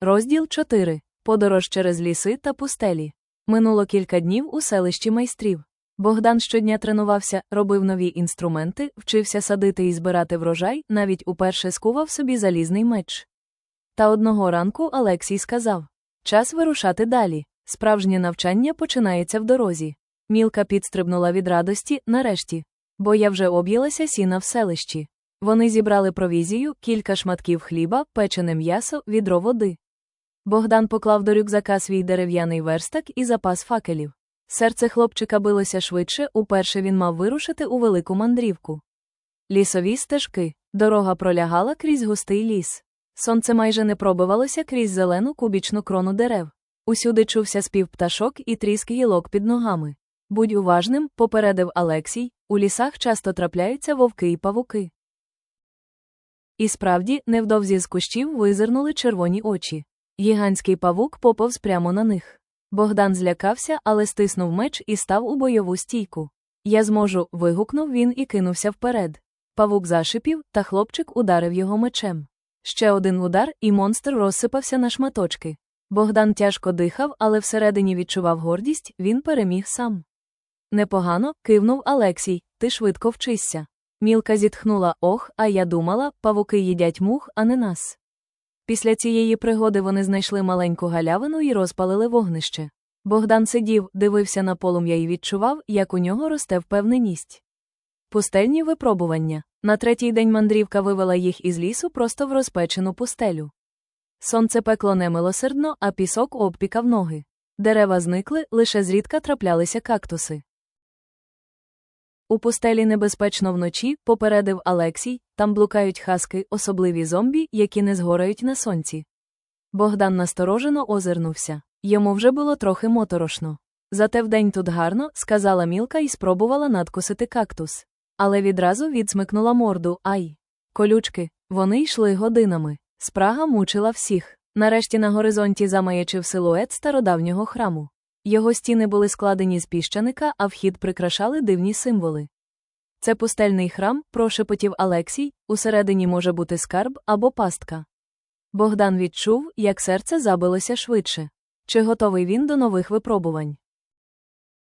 Розділ 4. Подорож через ліси та пустелі. Минуло кілька днів у селищі майстрів. Богдан щодня тренувався, робив нові інструменти, вчився садити і збирати врожай, навіть уперше скував собі залізний меч. Та одного ранку Олексій сказав: Час вирушати далі. Справжнє навчання починається в дорозі. Мілка підстрибнула від радості, нарешті, бо я вже об'їлася сіна в селищі. Вони зібрали провізію, кілька шматків хліба, печене м'ясо, відро води. Богдан поклав до рюкзака свій дерев'яний верстак і запас факелів. Серце хлопчика билося швидше, уперше він мав вирушити у велику мандрівку. Лісові стежки. Дорога пролягала крізь густий ліс. Сонце майже не пробивалося крізь зелену кубічну крону дерев. Усюди чувся спів пташок і тріск гілок під ногами. Будь уважним, попередив Алексій, у лісах часто трапляються вовки і павуки. І справді, невдовзі з кущів визирнули червоні очі. Гігантський павук поповз прямо на них. Богдан злякався, але стиснув меч і став у бойову стійку. Я зможу. вигукнув він і кинувся вперед. Павук зашипів, та хлопчик ударив його мечем. Ще один удар, і монстр розсипався на шматочки. Богдан тяжко дихав, але всередині відчував гордість, він переміг сам. Непогано, кивнув Алексій, ти швидко вчишся. Мілка зітхнула ох, а я думала, павуки їдять мух, а не нас. Після цієї пригоди вони знайшли маленьку галявину і розпалили вогнище. Богдан сидів, дивився на полум'я і відчував, як у нього росте впевненість. Пустельні випробування. На третій день мандрівка вивела їх із лісу просто в розпечену пустелю. Сонце пекло немилосердно, а пісок обпікав ноги. Дерева зникли, лише зрідка траплялися кактуси. У пустелі небезпечно вночі, попередив Алексій, там блукають хаски, особливі зомбі, які не згорають на сонці. Богдан насторожено озирнувся. Йому вже було трохи моторошно. Зате вдень тут гарно, сказала Мілка і спробувала надкусити кактус. Але відразу відсмикнула морду, ай. Колючки, вони йшли годинами. Спрага мучила всіх. Нарешті на горизонті замаячив силует стародавнього храму. Його стіни були складені з піщаника, а вхід прикрашали дивні символи. Це пустельний храм, прошепотів Алексій, усередині може бути скарб або пастка. Богдан відчув, як серце забилося швидше. Чи готовий він до нових випробувань?